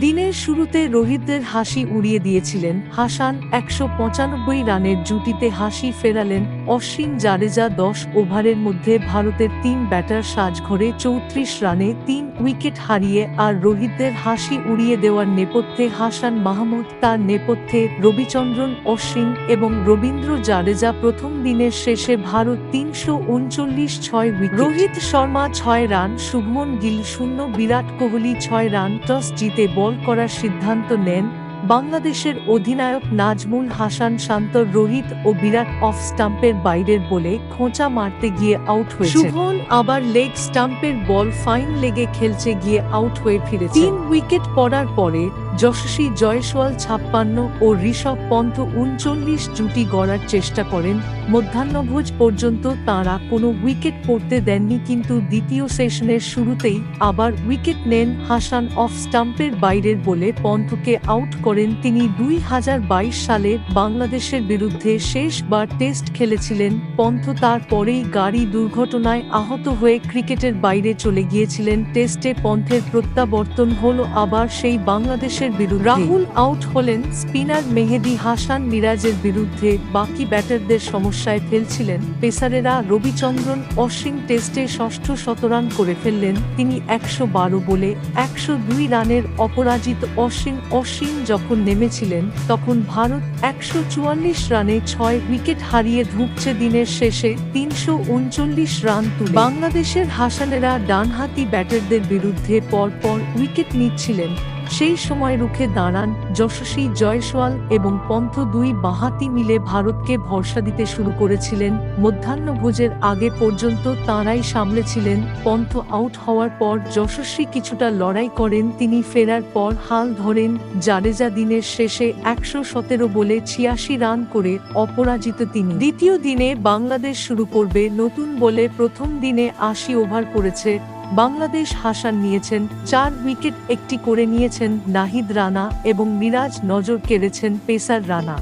দিনের শুরুতে রোহিতদের হাসি উড়িয়ে দিয়েছিলেন হাসান একশো পঁচানব্বই রানের জুটিতে হাসি ফেরালেন অশ্বিন জাডেজা দশ ওভারের মধ্যে ভারতের তিন ব্যাটার সাজ সাজঘরে চৌত্রিশ রানে তিন উইকেট হারিয়ে আর রোহিতদের হাসি উড়িয়ে দেওয়ার নেপথ্যে হাসান মাহমুদ, তার নেপথ্যে রবিচন্দ্রন, অশ্বিন এবং রবীন্দ্র জাডেজা প্রথম দিনের শেষে ভারত তিনশো উনচল্লিশ ছয় উইকেট। রোহিত শর্মা ছয় রান, শুভমন গিল শূন্য, বিরাট কোহলি ছয় রান, টস জিতে বল করার সিদ্ধান্ত নেন বাংলাদেশের অধিনায়ক নাজমুল হাসান শান্ত রোহিত ও বিরাট অফ স্টাম্পের বাইরের বলে খোঁচা মারতে গিয়ে আউট হয়েছে। শুভন আবার লেগ স্টাম্পের বল ফাইন লেগে খেলছে গিয়ে আউট হয়ে ফিরেছে। তিন উইকেট পড়ার পরে যশস্বী জয়সওয়াল ছাপ্পান্ন ও ঋষভ পন্থ উনচল্লিশ জুটি গড়ার চেষ্টা করেন। মধ্যাহ্নভোজ পর্যন্ত তাঁরা কোনো উইকেট পড়তে দেননি কিন্তু দ্বিতীয় সেশনের শুরুতেই আবার উইকেট নেন হাসান অফ স্টাম্পের বাইরের বলে পন্থকে আউট করেন তিনি দুই হাজার বাইশ সালে বাংলাদেশের বিরুদ্ধে শেষবার টেস্ট খেলেছিলেন। পন্থ তারপরেই গাড়ি দুর্ঘটনায় আহত হয়ে ক্রিকেটের বাইরে চলে গিয়েছিলেন। টেস্টে পন্থের প্রত্যাবর্তন হলো আবার সেই বাংলাদেশের বিরুদ্ধে রাহুল আউট হলেন স্পিনার মেহেদি হাসান মিরাজের বিরুদ্ধে। বাকি ব্যাটারদের সমস্যায় ফেলছিলেন পেসারেরা। রবিচন্দ্রন অশ্বিন টেস্টে ষষ্ঠ শতরান করে ফেললেন। তিনি একশো বারো বলে একশো দুই রানের অপরাজিত অশ্বিন অশ্বিন যখন নেমেছিলেন, তখন ভারত একশো চুয়াল্লিশ রানে ছয় উইকেট হারিয়ে ঢুকছে দিনের শেষে তিনশো উনচল্লিশ রান তুলে। বাংলাদেশের হাসানেরা ডানহাতি ব্যাটারদের বিরুদ্ধে পরপর উইকেট নিচ্ছিলেন। সেই সময় রুখে দাঁড়ান যশস্বী জয়সওয়াল এবং পন্থ দুই বাহাতি মিলে ভারতকে ভরসা দিতে শুরু করেছিলেন। মধ্যাহ্নভোজের আগে পর্যন্ত তাঁরাই সামলেছিলেন। পন্থ আউট হওয়ার পর যশস্বী কিছুটা লড়াই করেন। তিনি ফেরার পর হাল ধরেন। জাডেজা দিনের শেষে একশো সতেরো বলে ছিয়াশি রান করে অপরাজিত তিনি। দ্বিতীয় দিনে বাংলাদেশ শুরু করবে নতুন বলে প্রথম দিনে আশি ওভার করেছে। বাংলাদেশ হাসান নিয়েছেন চার উইকেট, একটি করে নিয়েছেন নাহিদ রানা এবং মিরাজ নজর কেড়েছেন পেসার রানা।